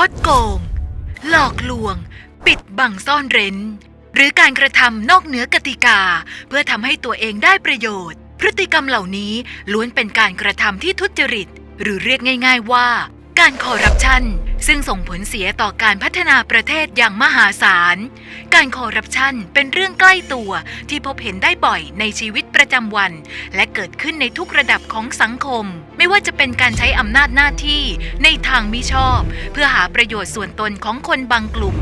คดโกง หลอกลวง ปิดบังซ่อนเร้น หรือการกระทำนอกเหนือกติกา เพื่อทำให้ตัวเองได้ประโยชน์ พฤติกรรมเหล่านี้ล้วนเป็นการกระทำที่ทุจริต หรือเรียกง่าย ๆว่า การคอร์รัปชันซึ่งส่งผลเสียต่อการพัฒนาประเทศอย่างมหาศาล การคอร์รัปชันเป็นเรื่องใกล้ตัวที่พบเห็นได้บ่อยในชีวิตประจำวัน และเกิดขึ้นในทุกระดับของสังคม ไม่ว่าจะเป็นการใช้อำนาจหน้าที่ในทางมิชอบ เพื่อหาประโยชน์ส่วนตนของคนบางกลุ่ม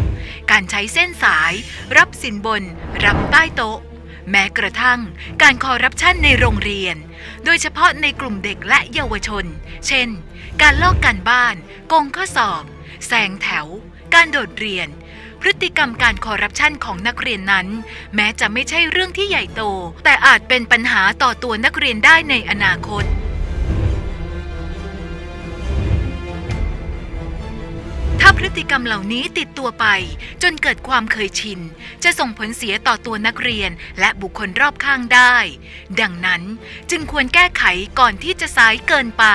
การใช้เส้นสาย รับสินบน รับใต้โต๊ะ แม้กระทั่ง การคอร์รัปชันในโรงเรียน โดยเฉพาะในกลุ่มเด็กและเยาวชน เช่น การลอกการบ้าน โกงข้อสอบแซงแถว การโดดเรียน พฤติกรรมการคอร์รัปชันของนักเรียนนั้น แม้จะไม่ใช่เรื่องที่ใหญ่โต แต่อาจเป็นปัญหาต่อตัวนักเรียนได้ในอนาคต ถ้าพฤติกรรมเหล่านี้ติดตัวไป จนเกิดความเคยชิน จะส่งผลเสียต่อตัวนักเรียนและบุคคลรอบข้างได้ ดังนั้นจึงควรแก้ไขก่อนที่จะสายเกินไป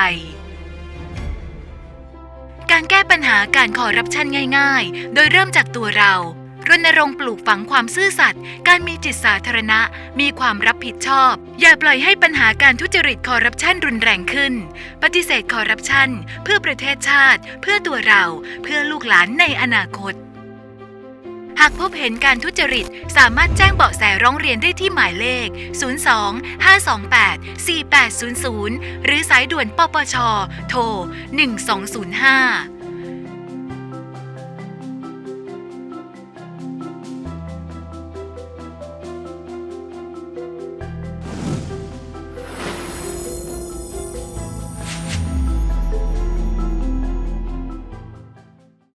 การแก้ปัญหาการคอร์รัปชันง่าย ๆ โดยเริ่มจากตัวเรา รณรงค์ปลูกฝังความซื่อสัตย์ การมีจิตสาธารณะ มีความรับผิดชอบ อย่าปล่อยให้ปัญหาการทุจริตคอร์รัปชันรุนแรงขึ้น ปฏิเสธคอร์รัปชันเพื่อประเทศชาติ เพื่อตัวเรา เพื่อลูกหลานในอนาคต หากพบเห็นการทุจริต สามารถแจ้งเบาะแสร้องเรียนได้ที่หมายเลข 02 528 4800 หรือสายด่วนปปช โทร 1205